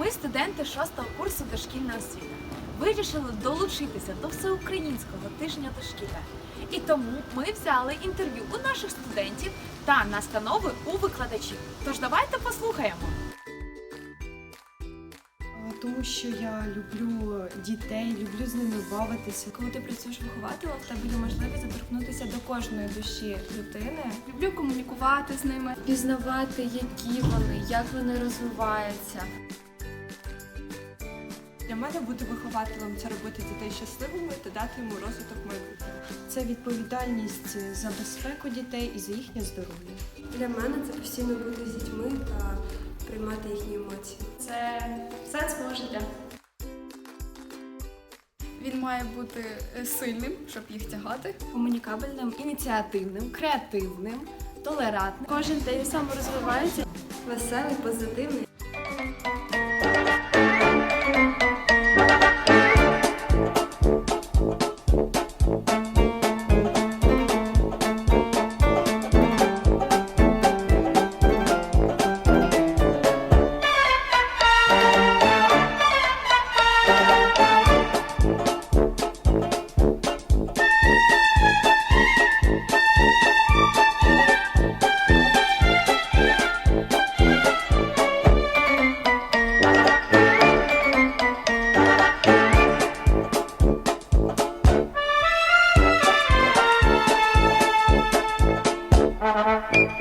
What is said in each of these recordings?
Ми, студенти 6 курсу дошкільної освіти, вирішили долучитися до всеукраїнського тижня дошкілля. І тому ми взяли інтерв'ю у наших студентів та настанови у викладачів. Тож давайте послухаємо. Тому що я люблю дітей, люблю з ними бавитися. Коли ти працюєш вихователем, в тебе є можливість доторкнутися до кожної душі дитини. Люблю комунікувати з ними. Пізнавати, які вони, як вони розвиваються. Для мене бути вихователем це робити дітей щасливими та дати йому розвиток майбутнього. Це відповідальність за безпеку дітей і за їхнє здоров'я. Для мене це постійно бути з дітьми та приймати їхні емоції. Це сенс мого життя. Він має бути е, сильним, щоб їх тягати. Комунікабельним, ініціативним, креативним, толерантним. Кожен день саморозвивається. Веселий, позитивний.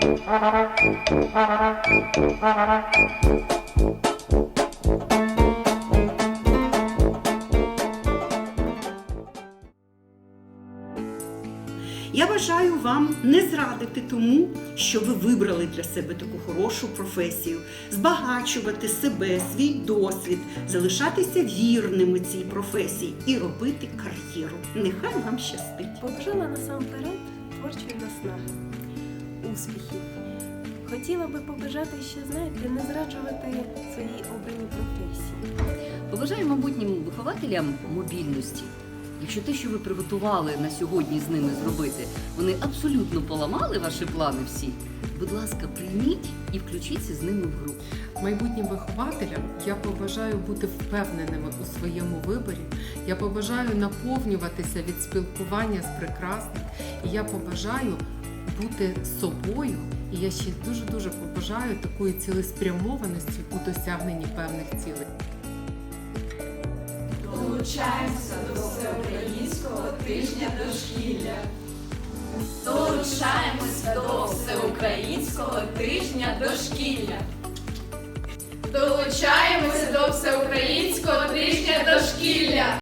Я бажаю вам не зрадити тому, що ви вибрали для себе таку хорошу професію, збагачувати себе, свій досвід, залишатися вірними цій професії і робити кар'єру. Нехай вам щастить. Побажала насамперед творчої наснаги, успіхів. Хотіла би побажати ще, знаєте, не зраджувати своїй обраній професії. Побажаю майбутнім вихователям мобільності. Якщо те, що ви приготували на сьогодні з ними зробити, вони абсолютно поламали ваші плани всі. Будь ласка, прийміть і включіться з ними в гру. Майбутнім вихователям я побажаю бути впевненими у своєму виборі. Я побажаю наповнюватися від спілкування з прекрасним. І я побажаю бути собою. І я ще дуже дуже побажаю такої цілеспрямованості у досягненні певних цілей. Долучаємося до всеукраїнського тижня дошкілля. Долучаємося до всеукраїнського тижня дошкілля. Долучаємося до всеукраїнського тижня дошкілля.